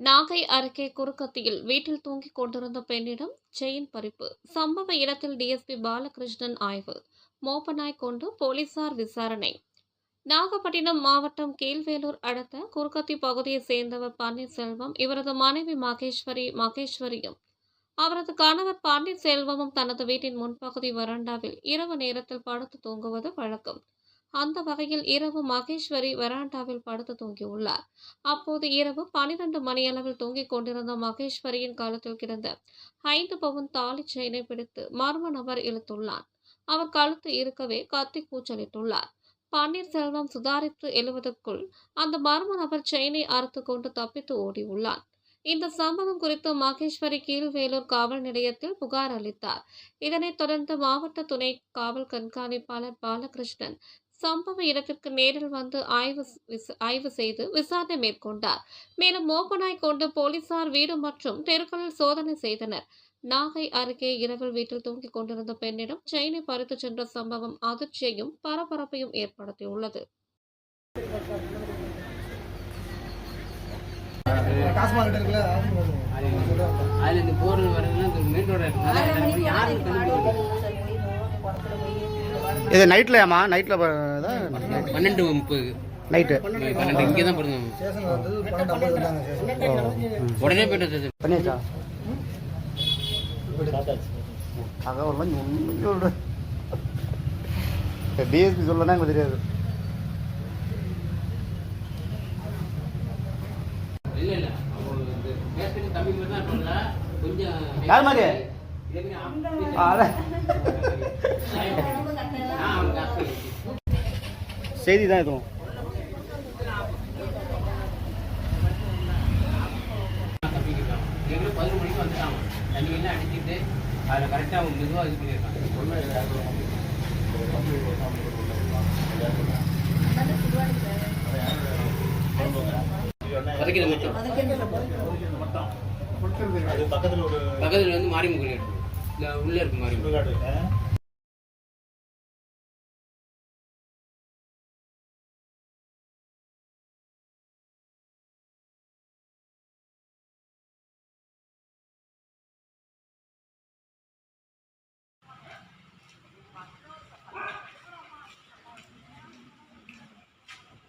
நாகை அருகே குறுக்கத்தியில் வீட்டில் தூங்கிக் கொண்டிருந்த பெண்ணிடம் செயின் பறிப்பு. சம்பவ இடத்தில் டிஎஸ்பி பாலகிருஷ்ணன் ஆய்வு. மோப்பனாய் கொண்டு போலீசார் விசாரணை. நாகப்பட்டினம் மாவட்டம் கீழ்வேலூர் அடுத்த குறுக்கத்தி பகுதியைச் சேர்ந்தவர் பன்னீர்செல்வம் இவரது மனைவி மகேஸ்வரி மகேஸ்வரியும். அவரது கணவர் பன்னீர்செல்வமும் தனது வீட்டின் முன்பகுதி வராண்டாவில் இரவு நேரத்தில் படுத்து தூங்குவது வழக்கம். அந்த வகையில் இரவு மகேஸ்வரி வராண்டாவில் படுத்து தூங்கியுள்ளார். அப்போது இரவு பனிரெண்டு மணியளவில் தூங்கிக் கொண்டிருந்த மகேஸ்வரியின் காலத்தில் கிடந்த ஐந்து பவுன் தாலி செயினை பிடித்து மர்ம நபர் இழுத்துள்ளார் அவர் கழுத்து இருக்கவே கத்தி கூச்சலிட்டுள்ளார். பன்னீர்செல்வம் சுதாரித்து எழுவதற்குள் அந்த மர்ம நபர் செயினை அறுத்து கொண்டு தப்பித்து ஓடியுள்ளான். இந்த சம்பவம் குறித்து மகேஸ்வரி கீழ்வேலூர் காவல் நிலையத்தில் புகார் அளித்தார். இதனைத் தொடர்ந்து மாவட்ட துணை காவல் கண்காணிப்பாளர் பாலகிருஷ்ணன் சம்பவ இடத்திற்கு நேரில் வந்து ஆய்வு ஆய்வு செய்து விசாரணை மேற்கொண்டார். மேலும் மோப்பனாய் கொண்டு போலீசார் வீடு மற்றும் தெருக்களில் சோதனை செய்தனர். நாகை அருகே இரவில் வீட்டில் தூங்கிக் கொண்டிருந்த பெண்ணிடம் செயினை பறித்து சென்ற சம்பவம் அதிர்ச்சியையும் பரபரப்பையும் ஏற்படுத்தியுள்ளது. இது நைட்லையாம்மா நைட்டில் பன்னெண்டு முப்பது நைட்டு. பன்னெண்டு இங்கே தான் பிறந்தோம் உடனே போயிட்டு பண்ணியாச்சா? மாதிரி ஒன்றும் சொல்கிறேன் டிஎஸ்பி சொல்லனா தெரியாது. இல்ல இல்ல அவங்க இந்த பேசுறது தமிழ் மாதிரி தான் இருக்கும்ல கொஞ்சம் யார் மாதிரி இல்லைங்க, ஆ, அதான். ஆ, அவங்க அப்படி. செய்தி தான் எதுவும் பதினொரு மணிக்கு வந்துட்டாங்க தண்ணி எல்லாம் அடிச்சுட்டு அதில் கரெக்டாக அவங்க மெதுவாக இது பண்ணியிருக்காங்க பக்கத்துல வந்து இந்த உள்ளே இருக்கு இருக்கு